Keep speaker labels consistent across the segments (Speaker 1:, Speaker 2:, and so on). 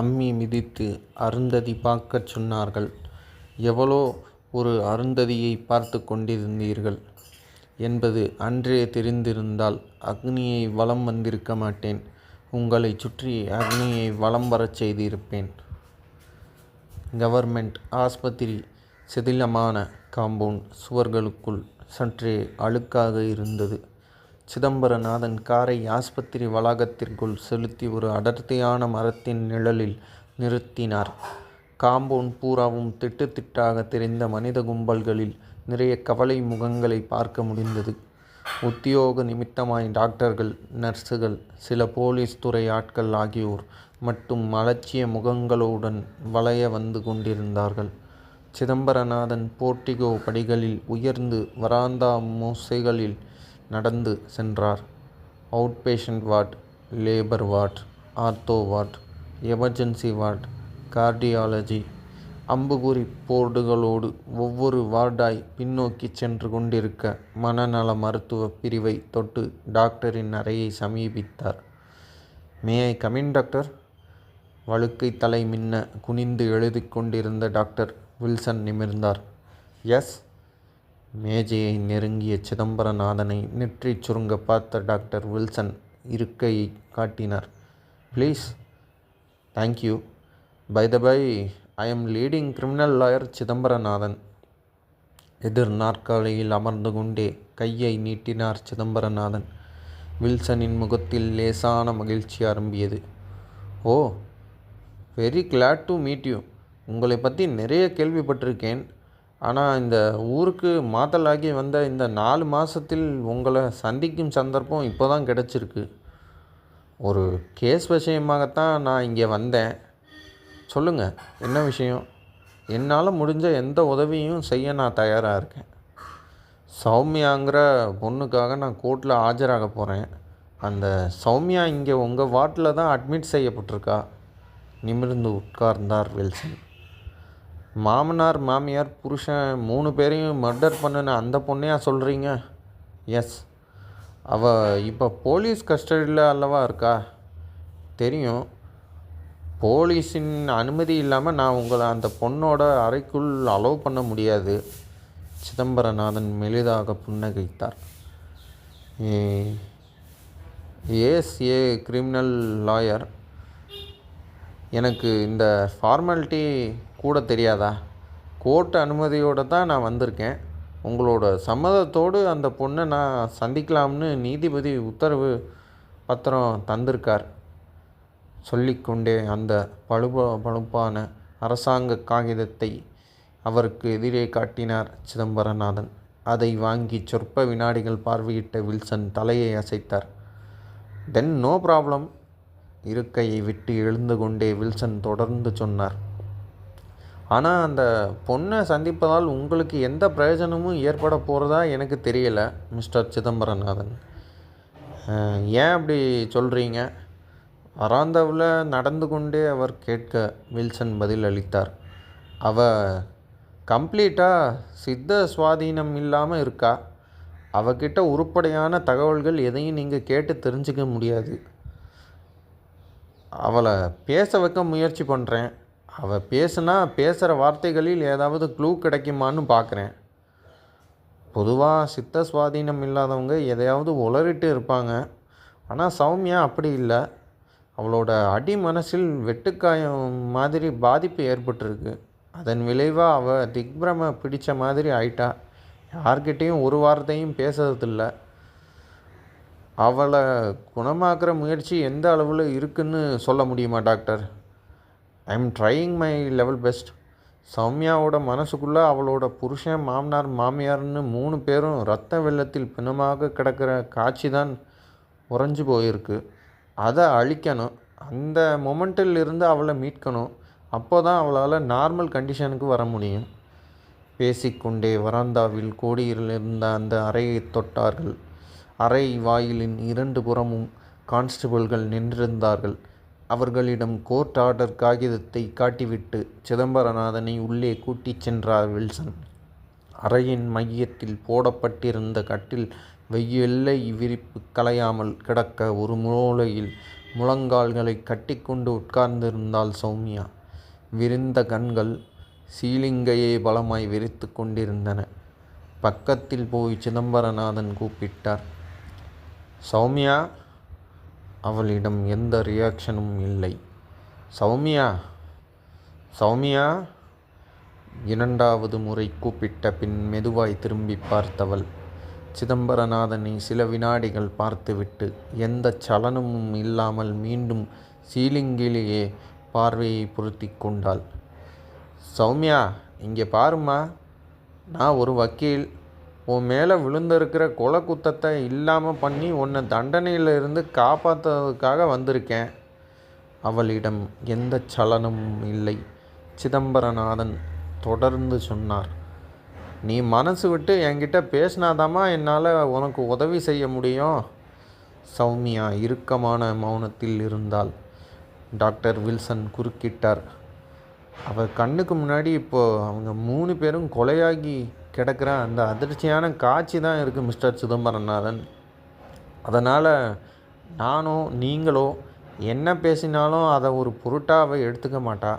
Speaker 1: அம்மி மிதித்து அருந்ததி பார்க்கச் சொன்னார்கள். எவ்வளோ ஒரு அருந்ததியை பார்த்து கொண்டிருந்தீர்கள் என்பது அன்றே தெரிந்திருந்தால் அக்னியை வலம் வந்திருக்க மாட்டேன். உங்களைச் சுற்றி அக்னியை வலம் வரச் செய்திருப்பேன். கவர்மெண்ட் ஆஸ்பத்திரி சிதிலமான காம்பவுண்ட் சுவர்களுக்குள் சற்றே அழுக்காக இருந்தது. சிதம்பரநாதன் காரை ஆஸ்பத்திரி வளாகத்திற்குள் செலுத்தி ஒரு அடர்த்தியான மரத்தின் நிழலில் நிறுத்தினார். காம்பவுண்ட் பூராவும் திட்டு திட்டாகத் தெரிந்த மனித கும்பல்களில் நிறைய கவலை முகங்களை பார்க்க முடிந்தது. உத்தியோக நிமித்தமாய் டாக்டர்கள் நர்ஸுகள் சில போலீஸ் துறை ஆட்கள் ஆகியோர் மட்டும் அலட்சிய முகங்களுடன் வளைய வந்து கொண்டிருந்தார்கள். சிதம்பரநாதன் போர்டிகோ படிகளில் உயர்ந்து வராந்தா மோசைகளில் நடந்து சென்றார். Out patient ward labour ward ortho ward emergency ward cardiology அம்புகுறி போர்டுகளோடு ஒவ்வொரு வார்டாய் பின்னோக்கி சென்று கொண்டிருக்க மனநல மருத்துவப் பிரிவை தொட்டு டாக்டரின் அறையை சமீபித்தார். மே ஐ கமின் டாக்டர்? வழுக்கை தலை மின்ன குனிந்து எழுதிக் கொண்டிருந்த டாக்டர் வில்சன் நிமிர்ந்தார். எஸ். மேஜையை நெருங்கிய சிதம்பரநாதனை நெற்றி சுருங்க பார்த்த டாக்டர் வில்சன் இருக்கையை காட்டினார். Please thank you bye the bye I am leading criminal lawyer Chidambaranathan. எதிர் நாற்காலியில் அமர்ந்து கொண்டே கையை நீட்டினார் சிதம்பரநாதன். வில்சனின் முகத்தில் லேசான மகிழ்ச்சி அரும்பியது. ஓ. Very glad to meet you. உங்களை பற்றி நிறைய கேள்விப்பட்டிருக்கேன். ஆனால் இந்த ஊருக்கு மாத்தலாகி வந்த இந்த நாலு மாதத்தில் உங்களை சந்திக்கும் சந்தர்ப்பம் இப்போ தான் கிடச்சிருக்கு ஒரு கேஸ் விஷயமாகத்தான் நான் இங்கே வந்தேன். சொல்லுங்கள் என்ன விஷயம்? என்னால் முடிஞ்ச எந்த உதவியும் செய்ய நான் தயாராக இருக்கேன். சௌமியாங்கிற பொண்ணுக்காக நான் கோர்ட்டில் ஆஜராக போகிறேன் அந்த சௌமியா இங்கே உங்கள் வார்ட்டில் தான் அட்மிட் செய்யப்பட்டிருக்கா. நிமிர்ந்து உட்கார்ந்தார் வில்சன். மாமனார் மாமியார் புருஷன் மூணு பேரையும் மர்டர் பண்ணுன அந்த பொண்ணையா சொல்கிறீங்க எஸ். அவள் இப்போ போலீஸ் கஸ்டடியில் அல்லவா இருக்கா? தெரியும். போலீஸின் அனுமதி இல்லாமல் நான் உங்களை அந்த பொண்ணோட அறைக்குள் அலோவ் பண்ண முடியாது. சிதம்பரநாதன் மெலிதாக புன்னகைத்தார். As a criminal lawyer. எனக்கு இந்த ஃபார்மாலிட்டி கூட தெரியாதா? கோர்ட் அனுமதியோடு தான் நான் வந்திருக்கேன். உங்களோட சம்மதத்தோடு அந்த பொண்ணை நான் சந்திக்கலாம்னு நீதிபதி உத்தரவு பத்திரம் தந்திருக்கார். சொல்லிக்கொண்டே அந்த பழுப பழுப்பான அரசாங்க காகிதத்தை அவருக்கு எதிரே காட்டினார் சிதம்பரநாதன். அதை வாங்கி சொற்ப வினாடிகள் பார்வையிட்ட வில்சன் தலையை அசைத்தார். Then no problem. இருக்கையை விட்டு எழுந்து கொண்டே வில்சன் தொடர்ந்து சொன்னார். ஆனால் அந்த பொண்ணை சந்திப்பதால் உங்களுக்கு எந்த பிரயோஜனமும் ஏற்படப் போகிறதா எனக்கு தெரியலை மிஸ்டர் சிதம்பரநாதன். ஏன் அப்படி சொல்கிறீங்க வராந்தாவுல நடந்து கொண்டே அவர் கேட்க வில்சன் பதில் அளித்தார். அவ கம்ப்ளீட்டாக சித்த சுவாதீனம் இல்லாமல் இருக்கா. அவகிட்ட உருப்படையான தகவல்கள் எதையும் நீங்கள் கேட்டு தெரிஞ்சுக்க முடியாது. அவளை பேச வைக்க முயற்சி பண்ணுறேன் அவள் பேசுனா பேசுகிற வார்த்தைகளில் ஏதாவது க்ளூ கிடைக்குமான்னு பார்க்குறேன் பொதுவாக சித்த சுவாதீனம் இல்லாதவங்க எதையாவது உளறிட்டு இருப்பாங்க. ஆனால் சௌமியா அப்படி இல்லை அவளோட அடி மனசில் வெட்டுக்காயம் மாதிரி பாதிப்பு ஏற்பட்டிருக்கு. அதன் விளைவாக அவள் திக்பிரமை பிடித்த மாதிரி ஆயிட்டா. யார்கிட்டேயும் ஒரு வார்த்தையும் பேசுறதில்லை அவளை குணமாக்குற முயற்சி எந்த அளவில் இருக்குன்னு சொல்ல முடியுமா doctor? I'm trying my level best. சௌமியாவோட மனசுக்குள்ளே அவளோட புருஷன் மாமனார் மாமியார்னு மூணு பேரும் ரத்த வெள்ளத்தில் பிணமாக கிடக்கிற காட்சி தான் உறைஞ்சு போயிருக்கு. அதை அழிக்கணும். அந்த மொமெண்ட்டில் இருந்து அவளை மீட்கணும். அப்போ தான் அவளால் நார்மல் கண்டிஷனுக்கு வர முடியும். பேசிக்கொண்டே வராந்தாவில் கோடியிலிருந்த அந்த அறையை தொட்டார்கள். அறை வாயிலின் இரண்டு புறமும் கான்ஸ்டபிள்கள் நின்றிருந்தார்கள். அவர்களிடம் கோர்ட் ஆர்டர் காகிதத்தை காட்டிவிட்டு சிதம்பரநாதனை உள்ளே கூட்டிச் சென்றார் வில்சன். அறையின் மையத்தில் போடப்பட்டிருந்த கட்டில் வெள்ளை விரிப்பு கலையாமல் கிடக்க ஒரு மூலையில் முழங்கால்களை கட்டிக்கொண்டு உட்கார்ந்திருந்தாள் சௌமியா. விரிந்த கண்கள் சீலிங்கையே பலமாய் விரித்துக் கொண்டிருந்தன. பக்கத்தில் போய் சிதம்பரநாதன் கூப்பிட்டார். சௌமியா. அவளிடம் எந்த ரியாக்ஷனும் இல்லை. சௌமியா. சௌமியா. இரண்டாவது முறை கூப்பிட்ட பின் மெதுவாய் திரும்பிப் பார்த்தவள் சிதம்பரநாதனை சில வினாடிகள் பார்த்துவிட்டு எந்த சலனமும் இல்லாமல் மீண்டும் சீலிங்கிலேயே பார்வையை பொருத்தி கொண்டாள். சௌமியா. இங்கே பாரும்மா. நான் ஒரு வக்கீல். உன் மேலே விழுந்திருக்கிற கொலை குத்தத்தை இல்லாமல் பண்ணி உன்னை தண்டனையிலிருந்து இருந்து வந்திருக்கேன். அவளிடம் எந்த சலனமும் இல்லை. சிதம்பரநாதன் தொடர்ந்து சொன்னார். நீ மனசு விட்டு என்கிட்ட பேசினாதாம்மா என்னால் உனக்கு உதவி செய்ய முடியும். சௌமியா இறுக்கமான மௌனத்தில் இருந்தால் டாக்டர் வில்சன் குறுக்கிட்டார். அவர் கண்ணுக்கு முன்னாடி இப்போது அவங்க மூணு பேரும் கொலையாகி கிடக்கிற அந்த அதிர்ச்சியான காட்சி தான் இருக்குது மிஸ்டர் சிதம்பரநாதன். அதனால் நானோ நீங்களோ என்ன பேசினாலும் அதை ஒரு பொருட்டாவை எடுத்துக்க மாட்டா.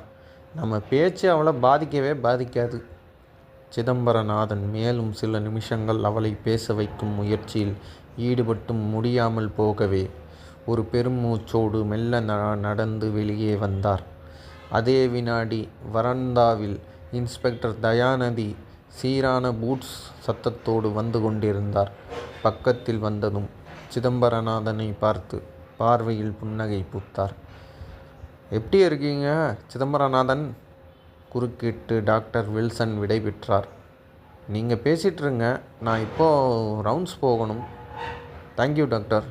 Speaker 1: நம்ம பேச்சு அவளை பாதிக்கவே பாதிக்காது. சிதம்பரநாதன் மேலும் சில நிமிஷங்கள் அவளை பேச வைக்கும் முயற்சியில் ஈடுபட்டும் முடியாமல் போகவே ஒரு பெருமூச்சோடு மெல்ல நடந்து வெளியே வந்தார். அதே வினாடி வரந்தாவில் இன்ஸ்பெக்டர் தயாநதி சீரான பூட்ஸ் சத்தத்தோடு வந்து கொண்டிருந்தார். பக்கத்தில் வந்ததும் சிதம்பரநாதனை பார்த்து பார்வையில் புன்னகை பூத்தார். எப்படி இருக்கீங்க சிதம்பரநாதன்? குறுக்கிட்டு டாக்டர் வில்சன் விடைபெற்றார். நீங்கள் பேசிகிட்ருங்க நான் இப்போது ரவுண்ட்ஸ் போகணும். Thank you doctor.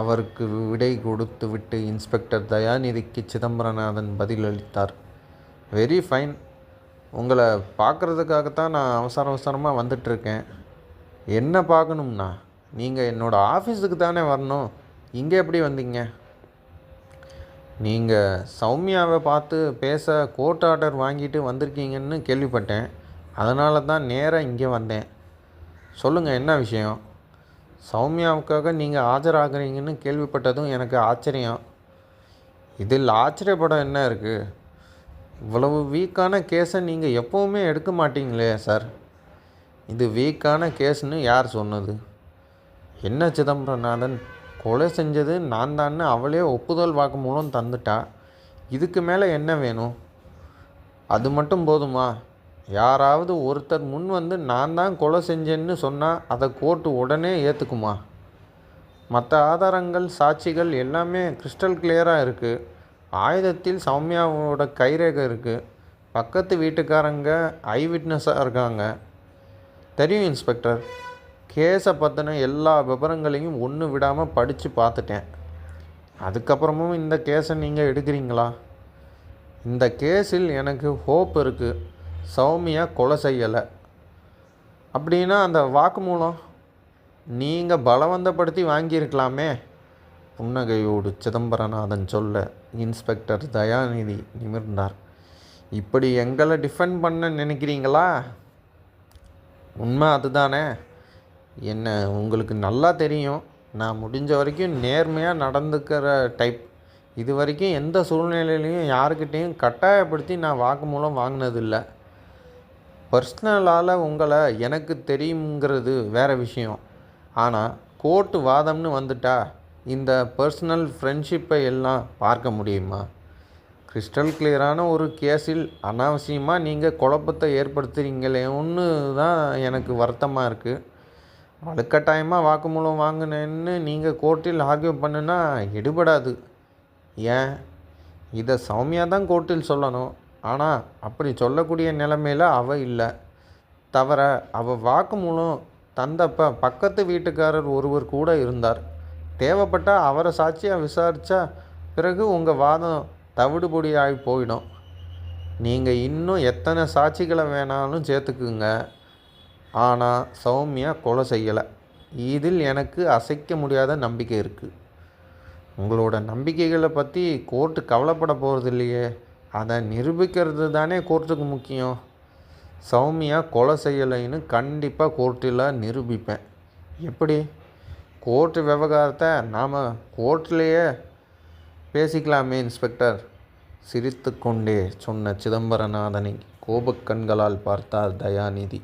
Speaker 1: அவருக்கு விடை கொடுத்துவிட்டு இன்ஸ்பெக்டர் தயாநிதிக்கு சிதம்பரநாதன் பதிலளித்தார். Very fine. உங்களை பார்க்குறதுக்காகத்தான் நான் அவசர அவசரமாக வந்துட்டுருக்கேன் என்ன பார்க்கணும்னா நீங்கள் என்னோடய ஆஃபீஸுக்கு தானே வரணும். இங்கே எப்படி வந்தீங்க? நீங்கள் சௌமியாவை பார்த்து பேச கோர்ட் ஆர்டர் வாங்கிட்டு வந்திருக்கீங்கன்னு கேள்விப்பட்டேன். அதனால தான் நேராக இங்கே வந்தேன். சொல்லுங்கள் என்ன விஷயம்? சௌமியாவுக்காக நீங்கள் ஆஜராகிறீங்கன்னு கேள்விப்பட்டதும் எனக்கு ஆச்சரியம். இதில் ஆச்சரியப்படம் என்ன இருக்குது இவ்வளவு வீக்கான கேஸை நீங்கள் எப்போவுமே எடுக்க மாட்டீங்களே சார். இது வீக்கான கேஸ்னு யார் சொன்னது? என்ன சிதம்பரநாதன் கொலை செஞ்சது நான் தான்னு அவளே ஒப்புதல் வாக்கு மூலம் தந்துட்டா. இதுக்கு மேலே என்ன வேணும்? அது மட்டும் போதுமா? யாராவது ஒருத்தர் முன் வந்து நான் தான் கொலை செஞ்சேன்னு சொன்னால் அதை கோர்ட் உடனே ஏற்றுக்குமா மற்ற ஆதாரங்கள் சாட்சிகள் எல்லாமே கிறிஸ்டல் கிளியராக இருக்குது ஆயுதத்தில் சௌமியாவோட கைரேகை இருக்குது பக்கத்து வீட்டுக்காரங்க ஐ விட்னஸாக இருக்காங்க. தெரியும் இன்ஸ்பெக்டர். கேஸை பற்றின எல்லா விவரங்களையும் ஒன்று விடாமல் படித்து பார்த்துட்டேன். அதுக்கப்புறமும் இந்த கேஸை நீங்கள் எடுக்கிறீங்களா? இந்த கேஸில் எனக்கு ஹோப் இருக்குது சௌமியா கொலை செய்யலை அப்படின்னா அந்த வாக்குமூலம்? நீங்கள் பலவந்தப்படுத்தி வாங்கியிருக்கலாமே. புன்னகையோடு சிதம்பரநாதன் சொல்ல இன்ஸ்பெக்டர் தயாநிதி நிமிர்ந்தார். இப்படி எங்களை டிஃபெண்ட் பண்ண நினைக்கிறீங்களா? உண்மை அதுதானே. என்ன உங்களுக்கு நல்லா தெரியும். நான் முடிஞ்ச வரைக்கும் நேர்மையாக நடந்துக்கிற டைப். இது வரைக்கும் எந்த சூழ்நிலையிலையும் யாருக்கிட்டேயும் கட்டாயப்படுத்தி நான் வாக்குமூலம் வாங்கினதில்லை பர்சனலால் உங்களை எனக்கு தெரியுங்கிறது வேற விஷயம். ஆனால் கோர்ட்டு வாதம்னு வந்துட்டா இந்த பர்சனல் ஃப்ரெண்ட்ஷிப்பை எல்லாம் பார்க்க முடியுமா? கிறிஸ்டல் கிளியரான ஒரு கேஸில் அனாவசியமாக நீங்கள் குழப்பத்தை ஏற்படுத்துகிறீங்களேன்னு தான் எனக்கு வருத்தமாக இருக்குது வலுக்கட்டாயமாக வாக்குமூலம் வாங்கினேன்னு நீங்கள் கோர்ட்டில் ஆர்கியூ பண்ணுனா எடுபடாது. ஏன்? இதை சௌமியா தான் கோர்ட்டில் சொல்லணும். ஆனால் அப்படி சொல்லக்கூடிய நிலைமையில் அவ இல்லை தவிர அவள் வாக்குமூலம் தந்தப்ப பக்கத்து வீட்டுக்காரர் ஒருவர் கூட இருந்தார். தேவைப்பட்டால் அவரை சாட்சியாக விசாரித்தா பிறகு உங்கள் வாதம் தவிடுபொடியாகி போயிடும். நீங்கள் இன்னும் எத்தனை சாட்சிகளை வேணாலும் சேர்த்துக்குங்க. ஆனால் சௌமியா கொலை செய்யலை இதில் எனக்கு அசைக்க முடியாத நம்பிக்கை இருக்குது உங்களோட நம்பிக்கைகளை பற்றி கோர்ட்டு கவலைப்பட போகிறது இல்லையே அதை நிரூபிக்கிறது தானே கோர்ட்டுக்கு முக்கியம். சௌமியா கொலை செய்யலைன்னு கண்டிப்பாக கோர்ட்டில் நிரூபிப்பேன். எப்படி? கோர்ட்டு விவகாரத்தை நாம் கோர்ட்லேயே பேசிக்கலாமே இன்ஸ்பெக்டர். சிரித்து கொண்டே சொன்ன சிதம்பரநாதனை கோபக்கண்களால் பார்த்தார் தயாநிதி.